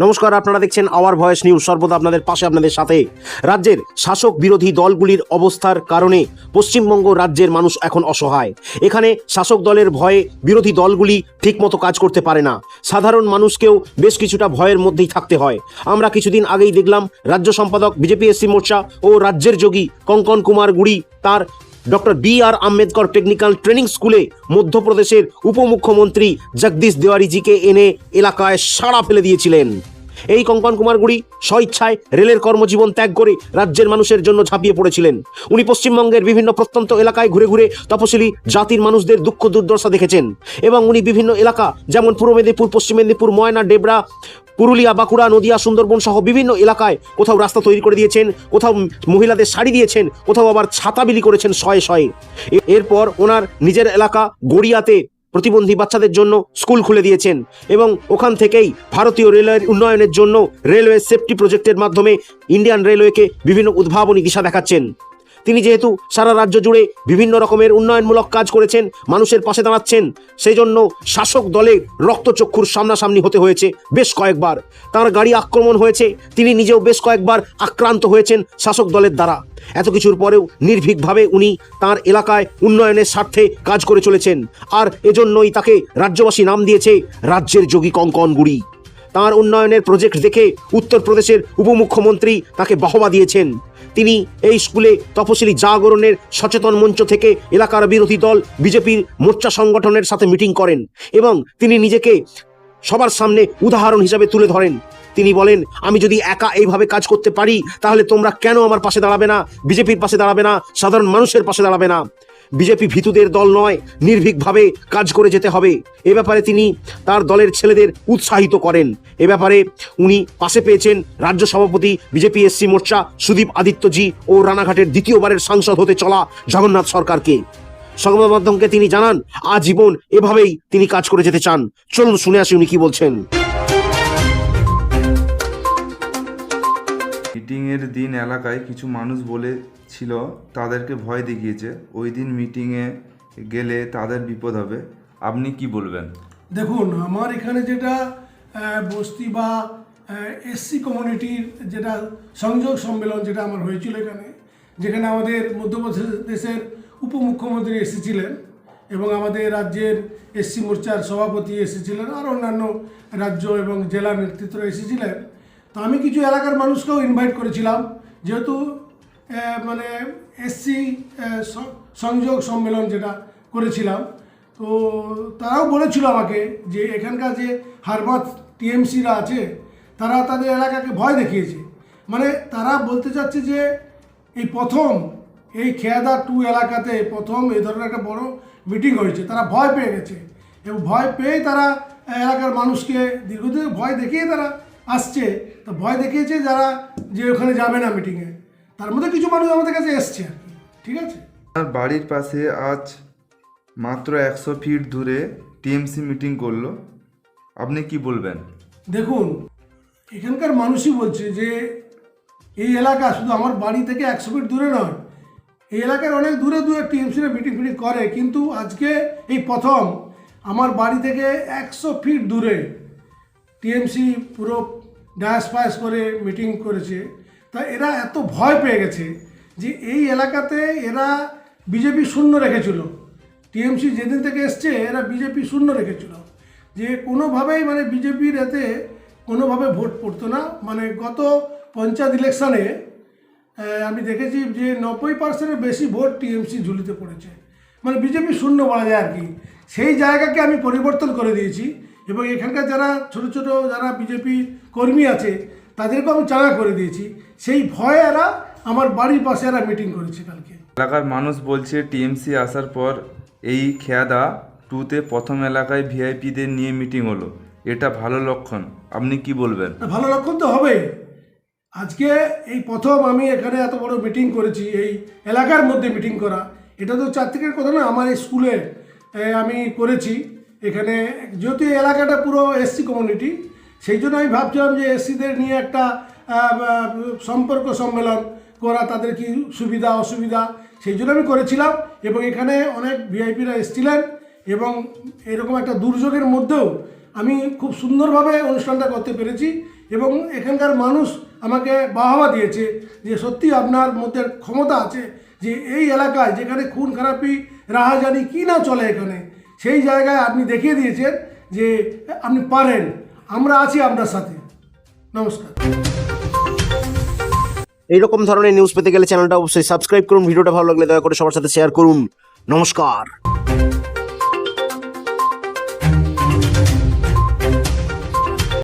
নমস্কার, আপনারা দেখছেন আওয়ার ভয়েস নিউজ। সর্বদা আপনাদের পাশে, আপনাদের সাথে। রাজ্যের শাসক বিরোধী দলগুলির অবস্থার কারণে পশ্চিমবঙ্গ রাজ্যের মানুষ এখন অসহায়। এখানে শাসক দলের ভয়ে বিরোধী দলগুলি ঠিকমতো কাজ করতে পারে না। সাধারণ মানুষকেও বেশ কিছুটা ভয়ের মধ্যেই থাকতে হয়। আমরা কিছুদিন আগেই দেখলাম, রাজ্য সম্পাদক, বিজেপি এসসি মোর্চা ও রাজ্যের যোগী কঙ্কন কুমার গুড়ি তার doctor B R Ambedkar technical training স্কুলে মধ্যপ্রদেশের উপমুখ্যমন্ত্রী জগদীশ দেওয়ারিজিকে এনে এলাকায় সাড়া ফেলে দিয়েছিলেন। এই কঙ্কন কুমার গুড়ি স্বইচ্ছায় রেলের কর্মজীবন ত্যাগ করে রাজ্যের মানুষের জন্য ঝাঁপিয়ে পড়েছিলেন। উনি পশ্চিমবঙ্গের বিভিন্ন প্রত্যন্ত এলাকায় ঘুরে ঘুরে তপশিলি জাতির মানুষদের দুঃখ দুর্দশা দেখেছেন এবং উনি বিভিন্ন এলাকা, যেমন পূর্ব মেদিনীপুর, পশ্চিম মেদিনীপুর, ময়না, ডেবরা পুরুলিয়া, বাঁকুড়া, নদিয়া, সুন্দরবন সহ বিভিন্ন এলাকায় কোথাও রাস্তা তৈরি করে দিয়েছেন, কোথাও মহিলাদের শাড়ি দিয়েছেন, কোথাও আবার ছাতা বিলি করেছেন শয়ে শয়ে। এরপর ওনার নিজের এলাকা গড়িয়াতে প্রতিবন্ধী বাচ্চাদের জন্য স্কুল খুলে দিয়েছেন এবং ওখান থেকেই ভারতীয় রেলওয়ের উন্নয়নের জন্য রেলওয়ে সেফটি প্রজেক্টের মাধ্যমে ইন্ডিয়ান রেলওয়েকে বিভিন্ন উদ্ভাবনী দিশা দেখাচ্ছেন। তিনি যেহেতু সারা রাজ্য জুড়ে বিভিন্ন রকমের উন্নয়নমূলক কাজ করেছেন, মানুষের পাশে দাঁড়াচ্ছেন সেই জন্য শাসক দলের রক্তচক্ষুর সামনাসামনি হতে হয়েছে বেশ কয়েকবার। তার গাড়ি আক্রমণ হয়েছে, তিনি নিজেও বেশ কয়েকবার আক্রান্ত হয়েছেন শাসক দলের দ্বারা। এত কিছুর পরেও নির্ভীকভাবে উনি তার এলাকায় উন্নয়নের স্বার্থে কাজ করে চলেছেন, আর এজন্যই তাকে রাজ্যবাসী নাম দিয়েছে রাজ্যের যোগী কঙ্কন গুড়ি। তার উন্নয়নের প্রজেক্ট দেখে উত্তরপ্রদেশের উপমুখ্যমন্ত্রী তাকে বাহবা দিয়েছেন। তিনি এই স্কুলে তপশিলি জাগরণের সচেতন মঞ্চ থেকে এলাকার বিরোধী দল, বিজেপির মোর্চা সংগঠনের সাথে মিটিং করেন এবং তিনি নিজেকে সবার সামনে উদাহরণ হিসাবে তুলে ধরেন। তিনি বলেন, আমি যদি একা এইভাবে কাজ করতে পারি, তাহলে তোমরা কেন আমার পাশে দাঁড়াবে না? বিজেপির পাশে দাঁড়াবে না? সাধারণ মানুষের পাশে দাঁড়াবে না? বিজেপি ভীতুদের দল নয়, নির্ভীকভাবে কাজ করে যেতে হবে। এ ব্যাপারে তিনি তার দলের ছেলেদের উৎসাহিত করেন। এ ব্যাপারে উনি পাশে পেয়েছেন রাজ্য সভাপতি, বিজেপি এসসি মোর্চা সুদীপ আদিত্যজি ও রানাঘাটের দ্বিতীয়বারের সাংসদ হতে চলা জগন্নাথ সরকারকে। সংবাদ মাধ্যমকে তিনি জানান, আজীবন এভাবেই তিনি কাজ করে যেতে চান। চলুন শুনে আসি উনি কি বলছেন। মিটিংয়ের দিন এলাকায় কিছু মানুষ বলেছিল তাদেরকে ভয় দেখিয়েছে। ওই দিন মিটিংয়ে গেলে তাদের বিপদ হবে। আপনি কি বলবেন? দেখুন, আমার এখানে যেটা বস্তি বা এসসি কমিউনিটির যেটা সংযোগ সম্মেলন যেটা আমার হয়েছিল এখানে, যেখানে আমাদের মধ্যপ্রদেশের উপমুখ্যমন্ত্রী এসেছিলেন এবং আমাদের রাজ্যের এসসি মোর্চার সভাপতি এসেছিলেন আর অন্যান্য রাজ্য এবং জেলা নেতৃত্ব এসেছিলেন। তো আমি কিছু এলাকার মানুষকেও ইনভাইট করেছিলাম, যেহেতু মানে এসসি সংযোগ সম্মেলন যেটা করেছিলাম। তো তারাও বলেছিল আমাকে যে এখানকার যে হারবাত টিএমসিরা আছে, তারা তাদের এলাকাকে ভয় দেখিয়েছে। মানে তারা বলতে চাচ্ছে যে এই প্রথম, এই খেয়াদা টু এলাকাতে প্রথম এই ধরনের একটা বড় মিটিং হয়েছে। তারা ভয় পেয়ে গেছে। এবং ভয় পেয়েই তারা এলাকার মানুষকে দীর্ঘদিন ভয় দেখিয়ে তারা আসছে। তো ভয় দেখিয়েছে যারা যে ওখানে যাবে না মিটিংয়ে। তার মধ্যে কিছু মানুষ আমাদের কাছে এসছে আর কি ঠিক আছে? আপনার বাড়ির পাশে আজ মাত্র একশো ফিট দূরে টিএমসি মিটিং করল। আপনি কি বলবেন? দেখুন এখানকার মানুষই বলছে যে এই এলাকা শুধু আমার বাড়ি থেকে একশো ফিট দূরে নয় এই এলাকার অনেক দূরে দূরে টিএমসিরা মিটিং ফিটিং করে কিন্তু আজকে এই প্রথম আমার বাড়ি থেকে একশো ফিট দূরে টিএমসি পুরো ড্যাশ ফ্যাশ করে মিটিং করেছে। তা এরা এত ভয় পেয়ে গেছে যে এই এলাকাতে এরা বিজেপি শূন্য রেখেছিল। টিএমসি যেদিন থেকে এসছে, এরা বিজেপি শূন্য রেখেছিল। যে কোনোভাবেই মানে বিজেপির এতে কোনোভাবে ভোট পড়তো না। মানে গত পঞ্চায়েত ইলেকশানে আমি দেখেছি যে নব্বই পার্সেন্টের বেশি ভোট টিএমসি ঝুলিতে পড়েছে। মানে বিজেপি শূন্য বলা যায় আর কি। সেই জায়গাকে আমি পরিবর্তন করে দিয়েছি এবং এখানকার যারা ছোট ছোট যারা বিজেপি কর্মী আছে তাদেরকে আমি চাঙা করে দিয়েছি। সেই ভয়ে এরা আমার বাড়ির পাশে এরা মিটিং করেছে কালকে। এলাকার মানুষ বলছে টিএমসি আসার পর এই খেয়াদা টুতে প্রথম এলাকায় ভিআইপিদের নিয়ে মিটিং হলো। এটা ভালো লক্ষণ। আপনি কি বলবেন? ভালো লক্ষণ তো হবে। আজকে এই প্রথম আমি এখানে এত বড় মিটিং করেছি এই এলাকার মধ্যে মিটিং করা। এটা তো চারদিকের কথা না আমার এই স্কুলে আমি করেছি। এখানে যেহেতু এলাকাটা পুরো এসসি কমিউনিটি সেই জন্য আমি ভাবছিলাম যে এসসিদের নিয়ে একটা সম্পর্ক সম্মেলন করা তাদের কি সুবিধা, অসুবিধা, সেই জন্য আমি করেছিলাম। এবং এখানে অনেক ভিআইপিরা এসেছিলেন এবং এরকম একটা দুর্যোগের মধ্যেও আমি খুব সুন্দরভাবে অনুষ্ঠানটা করতে পেরেছি এবং এখানকার মানুষ আমাকে বাহবা দিয়েছে যে সত্যি আপনার মধ্যে ক্ষমতা আছে যে এই এলাকায় যেখানে খুন খারাপি, রাহাজানি কি না চলে এখানে, সেই জায়গায় আপনি দেখিয়ে দিয়েছেন যে আপনি পারেন। আমরা আছি আপনার সাথে। নমস্কার। এইরকম ধরনের নিউজ পেতে গেলে চ্যানেলটা অবশ্যই সাবস্ক্রাইব করুন, ভিডিওটা ভালো লাগলে দয়া করে সবার সাথে শেয়ার করুন। নমস্কার।